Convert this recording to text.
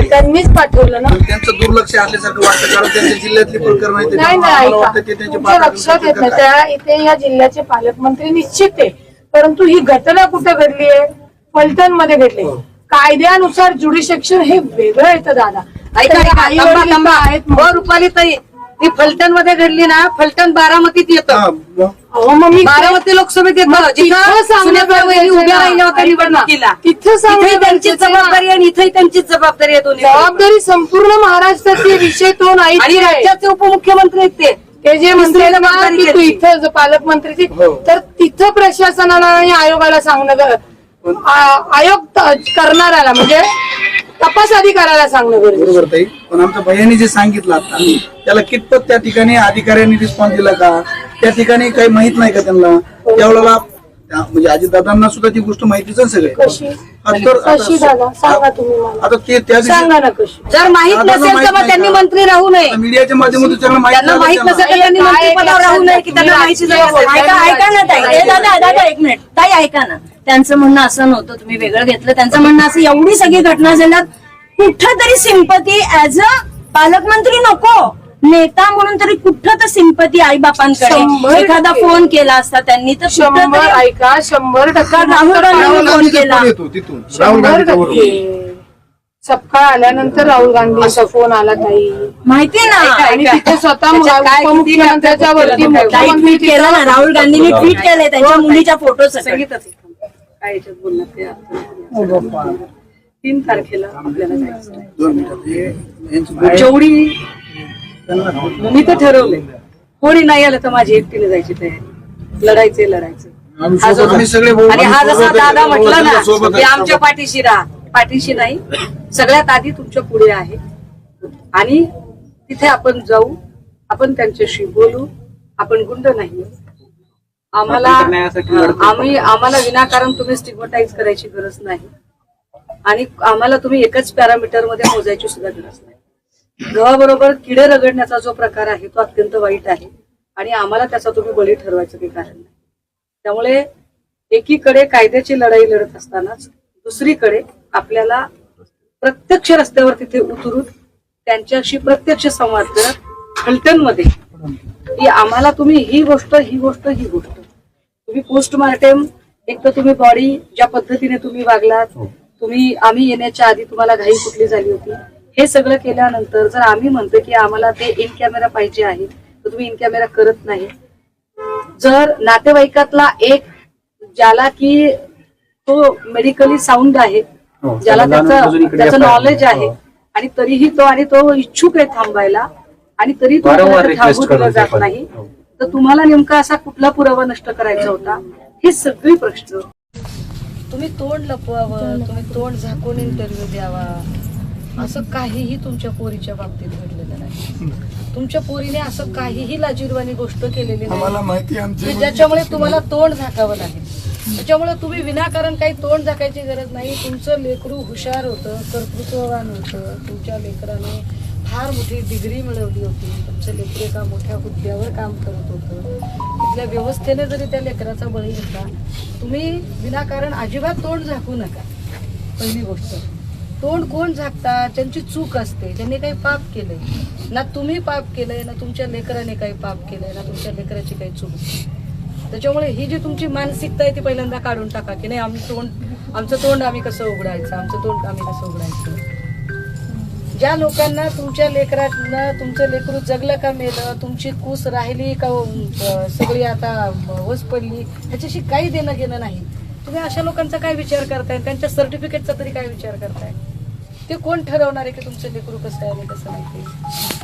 त्यांनीच पाठवलं ना. पण त्यांचं दुर्लक्ष असल्यासारखं वाटतं कारण त्यांच्या जिल्ह्यातली प्रकरण आहे नाही त्याच्यामुळे नाही आम्हाला ऐका. वाटतं ते त्यांचे तुमच्या लक्षात येत नाही. त्या इथे या जिल्ह्याचे पालकमंत्री निश्चित आहे. परंतु ही घटना कुठं घडली आहे? फलटणमध्ये घडली. हो. कायद्यानुसार ज्युडिशेक्शन हे वेगळं येतं दादा. ऐका ऐका. आई थांबा, वडील थांबा. आहेत हो म्हणून. रुपाली ताई ती फलटणमध्ये घडली ना? फलटण बारामतीत हा, येतं मग? अहो, मग मी बारामती लोकसभेत येतं जिथं सुनेत्रा वहिनी उभ्या. राहिल्या होत्या. निवडणुकीला तिथं त्यांची. जबाबदारी आहे आणि इथेही त्यांचीच जबाबदारी आहे दोन्ही जबाबदारी संपूर्ण महाराष्ट्राची विषय तो नाही आणि राज्याचे उपमुख्यमंत्री आहेत ते ते जे म्हणते ना जबाबदारी की तू त्यांची. इथं जो पालकमंत्रीची हो. तर तिथं प्रशासनाला आणि आयोगाला सांगणं आयोग करणाऱ्याला म्हणजे तपास अधिकाऱ्याला सांगणं गरजेचं बरोबर ताई पण आमच्या भैयानी जे सांगितलं आता त्याला कितपत त्या ठिकाणी अधिकाऱ्यांनी रिस्पॉन्स दिला का त्या ठिकाणी काही माहीत नाही का त्यांना? त्यावेळेला त्या- म्हणजे अजितदादांना सुद्धा ती गोष्ट माहितीच सगळे. कशी? तर आता- कशी दादा? सांगा तुम्ही मला. आता ते त्या सांगा ना कशी. जर माहीत दादांना नसेल तर माहीत मग नाही त्यांनी का? मंत्री राहू नये. आता मीडियाच्या माध्यमातून त्यांना माहीत त्यांना झालं माहीत त्यांना. नसेल तर त्यांनी मंत्रिपदावर राहू नये की त्यांना माहिती. ऐका ऐका ना ताई. ए, दादा दादा एक मिनिट. ताई ऐका ना. त्यांचं म्हणणं असं नव्हतं. तुम्ही वेगळं घेतलं. त्यांचं म्हणणं असं एवढी सगळी घटना झाल्यात. कुठं तरी सिंपती ऍज अ पालकमंत्री नको. नेता म्हणून तरी कुठं तर सिंपती आई शंभर बापांकडे एखादा टक्के. फोन केला असता त्यांनी तर कुठं शंभर तरी ऐका शंभर टक्का राहुल गांधींनी फोन केला. येतो तिथून. राहुल शंभर सपकाळ आल्यानंतर राहुल गांधींचा फोन आला ताई माहितीये ना? आणि तिथे स्वतः त्याच्यात काय किती उपमुख्यमंत्र्याच्या वरती ताई ताई मुख्यमंत्री ट्विट केलं ना राहुल गांधींनी ट्विट केलंय त्यांच्या मुलीच्या फोटो संगीताच आहे. काय याच्यात बोलणार ते. तीन तारखेला आपल्याला जायचं आहे. दोन मिनिटात हे- यांचं बोल- जेवढी मी तर ठरवलंय. कोणी नाही आलं तर माझी एकटीने जायची तयारी. लढायचे लढायचं हा जो- आणि हा जसा. दादा म्हटला ना की. आमच्या पाठीशी राहा. पाठीशी नाही. सगळ्यात आधी तुमच्यापुढे आहे. आणि तिथे आपण जाऊ. आपण त्यांच्याशी बोलू. आपण गुंड नाही. आम्हाला आम्ही आम्हाला विनाकारण तुम्ही स्टिग्मटाईज करायची गरज नाही. आणि आम्हाला तुम्ही एकच पॅरामीटरमध्ये मोजायची सुद्धा गरज नाही. गव्हाबरोबर किडे रगडण्याचा जो प्रकार आहे तो अत्यंत वाईट आहे आणि आम्हाला त्याचा तुम्ही बळी ठरवायचं काही कारण नाही. त्यामुळे एकीकडे कायद्याची लढाई लढत असतानाच दुसरीकडे आपल्याला प्रत्यक्ष रस्त्यावर तिथे उतरून त्यांच्याशी प्रत्यक्ष संवाद करत फलटणमध्ये की आम्हाला तुम्ही ही गोष्ट ही गोष्ट ही गोष्ट. तुम्ही पोस्टमार्टम एक तर तुम्ही बॉडी ज्या पद्धतीने तुम्ही वागलात तुम्ही आम्ही येण्याच्या आधी तुम्हाला घाई कुठली झाली होती? हे सगळं केल्यानंतर जर आम्ही म्हणतो की आम्हाला ते इन कॅमेरा पाहिजे आहे तर तुम्ही इन कॅमेरा करत नाही. जर नातेवाईकातला एक ज्याला की तो मेडिकली साऊंड आहे ज्याला त्याचं त्याचं नॉलेज आहे आणि तरीही तो आणि तो इच्छुक आहे थांबायला आणि तरी तो थांबू दिला जात नाही तर तुम्हाला नेमका असा कुठला पुरावा नष्ट करायचा होता? हे सगळे प्रश्न. तुम्ही तोंड लपवावं तुम्ही तोंड झाकून इंटरव्ह्यू द्यावा. असं काहीही तुमच्या पोरीच्या बाबतीत घडलेलं नाही. तुमच्या पोरीने असं काहीही लाजीरवाणी गोष्ट केलेली नाही. की ज्याच्यामुळे तुम्हाला तोंड झाकावं लागेल. त्याच्यामुळे तुम्ही विनाकारण काही तोंड झाकायची गरज नाही. तुमचं लेकरू हुशार होतं कर्तृत्ववान होतं. तुमच्या लेकराने फार मोठी डिग्री मिळवली होती. तुमचं लेकर एका मोठ्या हुद्द्यावर काम करत होतं. तिथल्या व्यवस्थेने जरी त्या लेकराचा बळी घेतला तुम्ही विनाकारण अजिबात तोंड झाकू नका. पहिली गोष्ट. तोंड कोण झाकतात? त्यांची चूक असते. त्यांनी काही पाप केलंय. ना तुम्ही पाप केलंय ना तुमच्या लेकराने काही पाप केलंय ना तुमच्या लेकराची काही चूक. त्याच्यामुळे ही जी तुमची मानसिकता आहे ती पहिल्यांदा काढून टाका की नाही आम्ही तोंड आमचं तोंड आम्ही कसं उघडायचं? आमचं तोंड आम्ही कसं उघडायचं? ज्या लोकांना तुमच्या लेकरातनं तुमचं लेकरू जगलं का मेलं तुमची कूस राहिली का सगळी आता होस पडली ह्याच्याशी काही देणं घेणं नाही. तुम्ही अशा लोकांचा काय विचार करताय? त्यांच्या सर्टिफिकेटचा तरी काय विचार करताय? ते कोण ठरवणार आहे की तुमचं लेकरू कसं आहे आणि कसं नाही ते?